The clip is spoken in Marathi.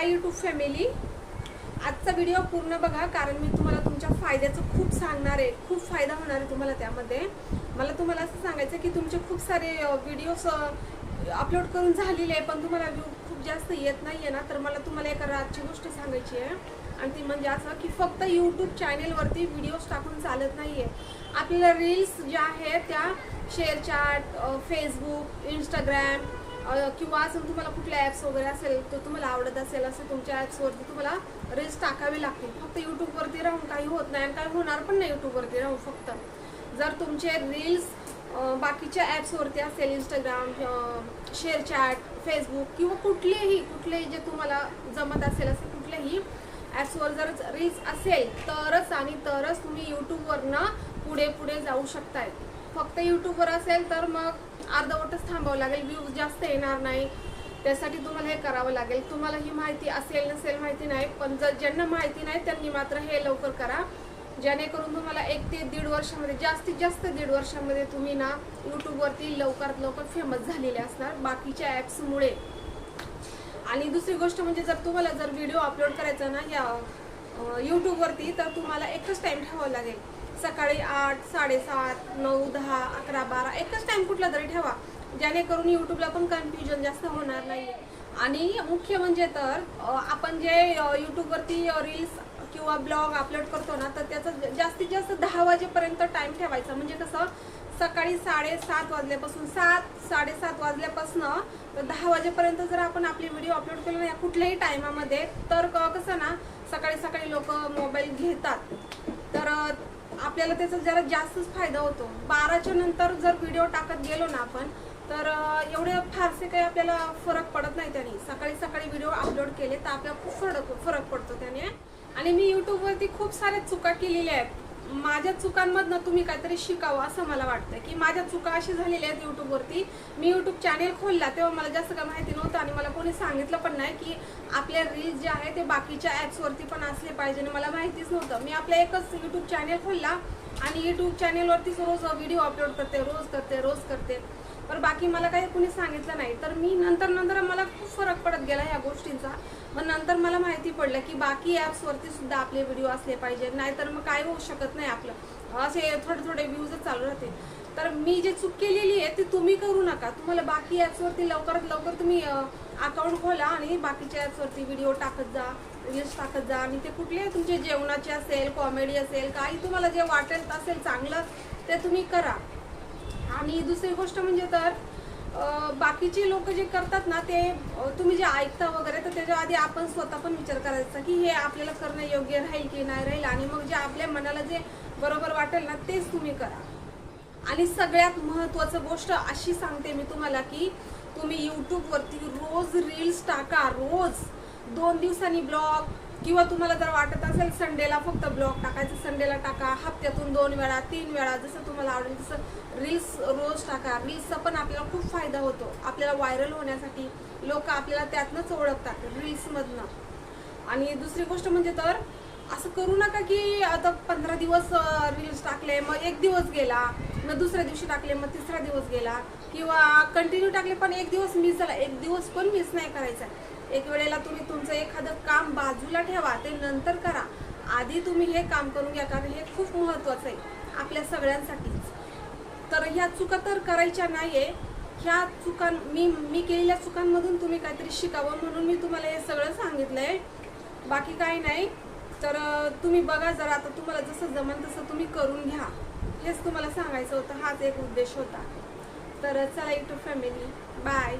Hi YouTube family. आजचा व्हिडिओ पूर्ण बघा कारण मी तुम्हाला तुमच्या फायद्याचं खूप सांगणार आहे. खूप फायदा होणार आहे तुम्हाला त्यामध्ये. मला तुम्हाला असं सांगायचं की तुमचे खूप सारे व्हिडिओज अपलोड करून झालेले आहे पण तुम्हाला व्ह्यू खूप जास्त येत नाही आहे ना तर मला तुम्हाला एका रातची गोष्ट सांगायची आहे. आणि ती म्हणजे असं की फक्त यूट्यूब चॅनेलवरती व्हिडिओज टाकून चालत नाही आहे आपल्याला रील्स ज्या आहेत त्या शेअर चॅट फेसबुक इंस्टाग्रॅम किंवा अजून तुम्हाला कुठल्या ॲप्स वगैरे असेल तर तुम्हाला आवडत असेल असं तुमच्या ॲप्सवरती तुम्हाला रील्स टाकावे लागतील. फक्त यूट्यूबवरती राहून काही होत नाही आणि काही होणार पण नाही यूट्यूबवरती राहून फक्त. जर तुमचे रील्स बाकीच्या ॲप्सवरती असेल इंस्टाग्राम शेअर चॅट फेसबुक किंवा कुठलेही कुठलेही जे तुम्हाला जमत असेल असं कुठल्याही ॲप्सवर जर रील्स असेल तरच आणि तरच तुम्ही यूट्यूबवरनं पुढे पुढे जाऊ शकताय. फक्त यूट्यूबवर असेल तर मग अर्धवटच थांबावं लागेल. व्ह्यूज जास्त येणार नाही. त्यासाठी तुम्हाला हे करावं लागेल. तुम्हाला ही माहिती असेल नसेल माहिती नाही पण जर ज्यांना माहिती नाही त्यांनी मात्र हे लवकर करा. जेणेकरून तुम्हाला एक ते दीड वर्षामध्ये जास्तीत जास्त दीड वर्षामध्ये तुम्ही ना यूट्यूबवरती लवकरात लवकर फेमस झालेले असणार बाकीच्या ॲप्समुळे आणि दुसरी गोष्ट म्हणजे जर तुम्हाला जर व्हिडिओ अपलोड करायचा ना या यूट्यूबवरती तर तुम्हाला एकच टाइम ठेवावा लागेल. सकाळी आठ साडेसात नऊ दहा अकरा बारा एकच टाइम कुठला तरी ठेवा. जेणेकरून यूट्यूबला पण कन्फ्युजन जास्त होणार नाही आणि मुख्य म्हणजे तर आपण जे यूट्यूबवरती रील्स किंवा ब्लॉग अपलोड करतो ना तर त्याचं जास्तीत जास्त दहा वाजेपर्यंत टाइम ठेवायचा. म्हणजे कसं सकाळी साडेसात वाजल्यापासून सात साडेसात वाजल्यापासून तर दहा वाजेपर्यंत जर आपण आपली व्हिडिओ अपलोड केला या कुठल्याही टायमामध्ये तर क- कसं ना सकाळी सकाळी लोक मोबाईल घेतात. तर आपल्याला त्याचा जरा जास्तच फायदा होतो. बाराच्या नंतर जर व्हिडिओ टाकत गेलो ना आपण तर एवढे फारसे काही आपल्याला फरक पडत नाही त्याने. सकाळी सकाळी व्हिडिओ अपलोड केले तर आपल्याला खूप फरक फरक पडतो त्याने. आणि मी यूट्यूबवरती खूप साऱ्या चुका केलेल्या आहेत. माझ्या चुकांमधनं तुम्ही काहीतरी शिकावं असं मला वाटतं की माझ्या चुका अशी झालेल्या आहेत यूट्यूबवरती मी यूट्यूब चॅनेल खोलला तेव्हा मला जास्त काय माहिती नव्हतं आणि मला कोणी सांगितलं पण नाही की आपल्या रील्स जे आहे ते बाकीच्या ॲप्सवरती पण असले पाहिजे आणि मला माहितीच नव्हतं. मी आपला एकच यूट्यूब चॅनेल खोलला आणि यूट्यूब चॅनेलवरतीच रोज व्हिडिओ अपलोड करते रोज करते रोज करते. पर बाकी मला काही कुणी सांगितलं नाही. तर मी नंतर नंतर मला खूप फरक पडत गेला ह्या गोष्टींचा. मग नंतर मला माहिती पडलं की बाकी ॲप्सवरती सुद्धा आपले व्हिडिओ असले पाहिजे नाहीतर मग काय होऊ शकत नाही आपलं. असे थोडे थोडे व्ह्यूजच चालू राहते तर मी जे चूक केलेली आहे ती तुम्ही करू नका. तुम्हाला बाकी ॲप्सवरती लवकरात लवकर तुम्ही अकाउंट खोला आणि बाकीच्या ॲप्सवरती व्हिडिओ टाकत जा रील्स टाकत जा. आणि ते कुठले तुमचे जेवणाचे असेल कॉमेडी असेल काही तुम्हाला जे वाटेल असेल चांगलं ते तुम्ही करा. आणि दुसरी गोष्ट म्हणजे तर बाकीचे लोक जे करतात ना ते तुम्ही जे ऐकता वगैरे तर त्याच्या आधी आपण स्वतः पण विचार करायचा की हे आपल्याला करणं योग्य राहील की नाही राहील आणि मग जे आपल्या मनाला जे बरोबर वाटेल ना तेच तुम्ही करा. आणि सगळ्यात महत्त्वाचं गोष्ट अशी सांगते मी तुम्हाला की तुम्ही यूट्यूबवरती रोज रील्स टाका रोज. दोन दिवसांनी ब्लॉग किंवा तुम्हाला जर वाटत असेल संडेला फक्त ब्लॉग टाकायचं संडेला टाका. हप्त्यातून दोन वेळा तीन वेळा जसं तुम्हाला आवडेल तसं रील्स रोज टाका. रील्सचा पण आपल्याला खूप फायदा होतो. आपल्याला व्हायरल होण्यासाठी लोक आपल्याला त्यातनंच ओळखतात रील्समधनं आणि दुसरी गोष्ट म्हणजे तर असं करू नका की आता पंधरा दिवस रील्स टाकले मग एक दिवस गेला. मग दुसऱ्या दिवशी टाकले मग तिसरा दिवस गेला. किंवा कंटिन्यू टाकले पण एक दिवस मिस झाला. एक दिवस पण मिस नाही करायचा. एक वेळेला तुम्ही तुमचं एखादं काम बाजूला ठेवा ते नंतर करा. आधी तुम्ही हे काम करून घ्या कारण हे खूप महत्त्वाचं आहे आपल्या सगळ्यांसाठीच तर ह्या चुका तर करायच्या नाहीये. ह्या चुकां मी मी केलेल्या चुकांमधून तुम्ही काहीतरी शिकावं म्हणून मी तुम्हाला हे सगळं सांगितलं आहे बाकी काही नाही. तर तुम्ही बघा जरा आता तुम्हाला जसं जमन तसं तुम्ही करून घ्या. हेच तुम्हाला सांगायचं होतं हाच एक उद्देश होता. तर चला टू फॅमिली बाय